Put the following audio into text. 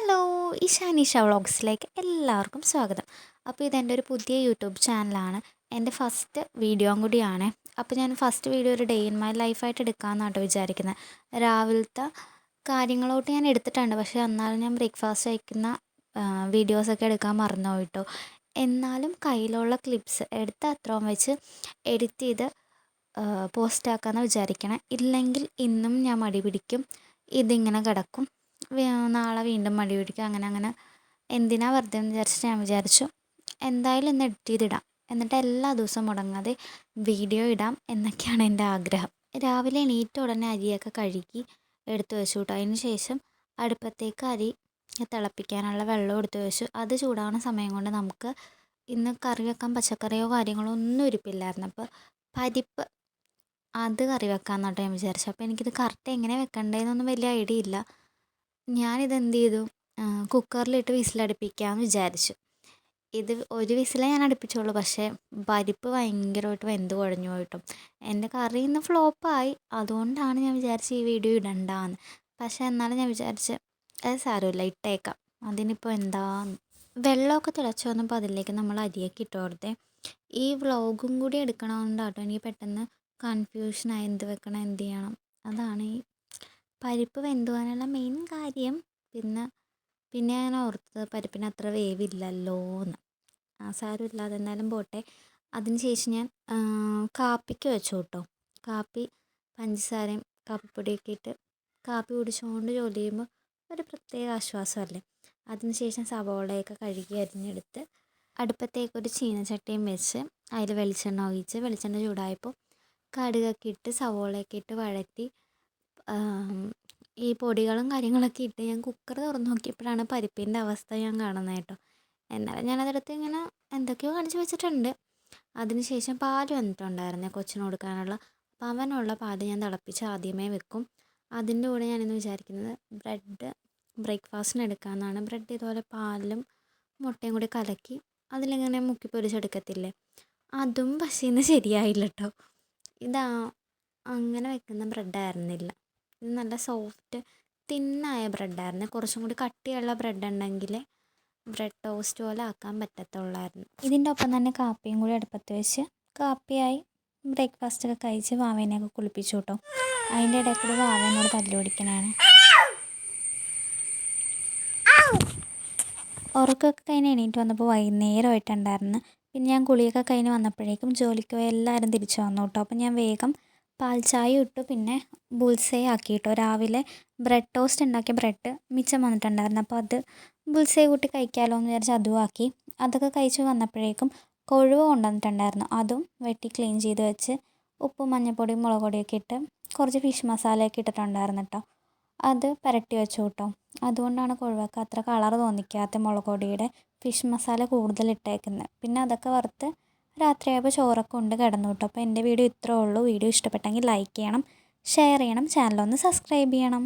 Hello ഇഷാനിഷ വ്ളോഗ്സിലേക്ക് എല്ലാവർക്കും സ്വാഗതം. അപ്പോൾ ഇതെന്റെ ഒരു പുതിയ യൂട്യൂബ് ചാനലാണ്. എന്റെ ഫസ്റ്റ് വീഡിയോ കൂടിയാണ്. അപ്പോൾ ഞാൻ ഫസ്റ്റ് വീഡിയോ ഒരു ഡേ ഇൻ മൈ ലൈഫായിട്ട് എടുക്കാമെന്നാണ് കേട്ടോ വിചാരിക്കുന്നത് രാവിലത്തെ കാര്യങ്ങളോട്ട് ഞാൻ എടുത്തിട്ടുണ്ട്. പക്ഷേ എന്നാലും ഞാൻ ബ്രേക്ക്ഫാസ്റ്റ് കഴിക്കുന്ന വീഡിയോസൊക്കെ എടുക്കാൻ മറന്നു പോയിട്ടോ. എന്നാലും കയ്യിലുള്ള ക്ലിപ്സ് എടുത്ത് അത്രയും വെച്ച് എഡിറ്റ് ചെയ്ത് പോസ്റ്റാക്കാമെന്ന് വിചാരിക്കണം. ഇല്ലെങ്കിൽ ഇന്നും ഞാൻ മടി പിടിക്കും. ഇതിങ്ങനെ കിടക്കും. നാളെ വീണ്ടും മടി പിടിക്കും. അങ്ങനെ അങ്ങനെ. എന്തിനാ വെറുതെ എന്ന് വിചാരിച്ചിട്ട് ഞാൻ വിചാരിച്ചു എന്തായാലും ഇന്ന് എഡിറ്റ് ചെയ്തിടാം. എന്നിട്ട് എല്ലാ ദിവസവും മുടങ്ങാതെ വീഡിയോ ഇടാം എന്നൊക്കെയാണ് എന്റെ ആഗ്രഹം. രാവിലെ എണീറ്റ ഉടനെ അരിയൊക്കെ കഴുകി എടുത്തു വെച്ചു കേട്ടോ. അതിന് ശേഷം അടുപ്പത്തേക്ക് അരി തിളപ്പിക്കാനുള്ള വെള്ളം എടുത്തു വെച്ചു. അത് ചൂടാവുന്ന സമയം കൊണ്ട് നമുക്ക് ഇന്ന് കറി വെക്കാൻ പച്ചക്കറിയോ കാര്യങ്ങളോ ഒന്നും ഇരിപ്പില്ലായിരുന്നു അപ്പോൾ പരിപ്പ് അത് കറി വെക്കാമെന്നോട്ടെ ഞാൻ വിചാരിച്ചു അപ്പോൾ എനിക്കിത് കറക്റ്റ് എങ്ങനെ വെക്കണ്ടേന്നൊന്നും വലിയ ഐഡിയ ഇല്ല. ഞാനിത് എന്ത് ചെയ്തു കുക്കറിലിട്ട് വിസിലടുപ്പിക്കാമെന്ന് വിചാരിച്ചു. ഇത് ഒരു വിസിലേ ഞാൻ അടുപ്പിച്ചുള്ളൂ. പക്ഷേ പരിപ്പ് ഭയങ്കരമായിട്ട് വെന്ത് കുഴഞ്ഞു പോയിട്ടും. എന്റെ കറി ഇന്ന് ഫ്ലോപ്പായി. അതുകൊണ്ടാണ് ഞാൻ വിചാരിച്ചത് ഈ വീഡിയോ ഇടണ്ടാന്ന്. പക്ഷേ എന്നാലും ഞാൻ വിചാരിച്ച് അത് സാരമില്ല. ഇട്ടേക്കാം. അതിനിപ്പോൾ എന്താന്ന് വെള്ളമൊക്കെ തിളച്ച് വന്നപ്പോൾ അതിലേക്ക് നമ്മൾ അരിയൊക്കെ ഇട്ടു കൊടുത്തേ. ഈ വ്ളോഗും കൂടി എടുക്കണമെന്നുണ്ടാട്ടോ എനിക്ക് പെട്ടെന്ന് കൺഫ്യൂഷനായി എന്ത് വെക്കണം എന്ത് ചെയ്യണം? അതാണ് ഈ പരിപ്പ് വെന്തുവാനുള്ള മെയിൻ കാര്യം. പിന്നെ പിന്നെ ഞാൻ ഓർത്തത് പരിപ്പിന് അത്ര വേവില്ലല്ലോ എന്ന്. ആ സാരമില്ല അതെന്തായാലും പോട്ടെ. അതിന് ശേഷം ഞാൻ കാപ്പിക്ക് വെച്ചു കേട്ടോ. കാപ്പി പഞ്ചസാരയും കാപ്പിപ്പൊടിയൊക്കെ ഇട്ട് കാപ്പി കുടിച്ചുകൊണ്ട് ജോലി ചെയ്യുമ്പോൾ ഒരു പ്രത്യേക ആശ്വാസമല്ലേ. അതിന് ശേഷം സവോളയൊക്കെ കഴുകി അരിഞ്ഞെടുത്ത് അടുപ്പത്തേക്ക് ഒരു ചീനച്ചട്ടിയും വെച്ച് അതിൽ വെളിച്ചെണ്ണ ഒഴിച്ച് വെളിച്ചെണ്ണ ചൂടായപ്പോൾ കടുകൊക്കെ ഇട്ട് സവോളയൊക്കെ ഇട്ട് വഴറ്റി ഈ പൊടികളും കാര്യങ്ങളൊക്കെ ഇട്ട് ഞാൻ കുക്കർ തുറന്ന് നോക്കിയപ്പോഴാണ് പരിപ്പിന്റെ അവസ്ഥ ഞാൻ കാണുന്നത് കേട്ടോ. എന്നാലും ഞാനതെടുത്ത് ഇങ്ങനെ എന്തൊക്കെയോ കാണിച്ച് വെച്ചിട്ടുണ്ട്. അതിന് ശേഷം പാൽ വന്നിട്ടുണ്ടായിരുന്നു കൊച്ചിന് കൊടുക്കാനുള്ള. അപ്പം അവനുള്ള പാൽ ഞാൻ തിളപ്പിച്ച് ആദ്യമേ വെക്കും. അതിന്റെ കൂടെ ഞാനിന്ന് വിചാരിക്കുന്നത് ബ്രെഡ് ബ്രേക്ക്ഫാസ്റ്റിന് എടുക്കാമെന്നാണ്. ബ്രെഡ് ഇതുപോലെ പാലും മുട്ടയും കൂടി കലക്കി അതിലിങ്ങനെ മുക്കി പൊരിച്ചെടുക്കത്തില്ലേ? അതും പക്ഷേ ഇന്ന് ശരിയായില്ല കേട്ടോ. ഇതാ അങ്ങനെ വെക്കുന്ന ബ്രെഡായിരുന്നില്ല നല്ല സോഫ്റ്റ് തിന്നായ ബ്രെഡായിരുന്നു. കുറച്ചും കൂടി കട്ടിയുള്ള ബ്രെഡ് ഉണ്ടെങ്കിൽ ബ്രെഡ് ടോസ്റ്റ് പോലെ ആക്കാൻ പറ്റത്തുള്ളായിരുന്നു. ഇതിന്റെ ഒപ്പം തന്നെ കാപ്പിയും കൂടി അടുപ്പത്ത് വെച്ച് കാപ്പിയായി ബ്രേക്ക്ഫാസ്റ്റ് ഒക്കെ കഴിച്ച് വാവേനെയൊക്കെ കുളിപ്പിച്ചു കേട്ടോ അതിന്റെ ഇടയ്ക്ക് വാവേനോട് തല്ലു പിടിക്കണാണ്. ഉറക്കമൊക്കെ കഴിഞ്ഞ് എണീറ്റ് വന്നപ്പോൾ വൈകുന്നേരമായിട്ടുണ്ടായിരുന്നു. പിന്നെ ഞാൻ കുളിയൊക്കെ കഴിഞ്ഞ് വന്നപ്പോഴേക്കും ജോലിക്ക് പോയി എല്ലാവരും തിരിച്ചു വന്നു കേട്ടോ. അപ്പം ഞാൻ വേഗം പാൽ ചായ ഇട്ടു. പിന്നെ ബുൾസേ ആക്കി കേട്ടോ രാവിലെ ബ്രെഡ് ടോസ്റ്റ് ഉണ്ടാക്കിയ ബ്രെഡ് മിച്ചം വന്നിട്ടുണ്ടായിരുന്നു. അപ്പോൾ അത് ബുൾസേ കൂട്ടി കഴിക്കാമല്ലോ എന്ന് വിചാരിച്ച് അതും ആക്കി. അതൊക്കെ കഴിച്ച് വന്നപ്പോഴേക്കും കൊഴുവ കൊണ്ടുവന്നിട്ടുണ്ടായിരുന്നു. അതും വെട്ടി ക്ലീൻ ചെയ്ത് വെച്ച് ഉപ്പും മഞ്ഞൾപ്പൊടിയും മുളക് പൊടിയൊക്കെ ഇട്ട് കുറച്ച് ഫിഷ് മസാലയൊക്കെ ഇട്ടിട്ടുണ്ടായിരുന്നു കേട്ടോ. അത് പുരട്ടി വെച്ചു കേട്ടോ. അതുകൊണ്ടാണ് കൊഴുവക്ക് അത്ര കളർ തോന്നിക്കാത്ത മുളക് പൊടിയുടെ ഫിഷ് മസാല കൂടുതൽ ഇട്ടേക്കുന്നത്. പിന്നെ അതൊക്കെ വറുത്ത് രാത്രിയായപ്പോൾ ചോറൊക്കെ ഉണ്ട് കിടന്നു കേട്ടോ. അപ്പോൾ എന്റെ വീഡിയോ ഇത്രേ ഉള്ളൂ. വീഡിയോ ഇഷ്ടപ്പെട്ടെങ്കിൽ ലൈക്ക് ചെയ്യണം ഷെയർ ചെയ്യണം ചാനലൊന്ന് സബ്സ്ക്രൈബ് ചെയ്യണം.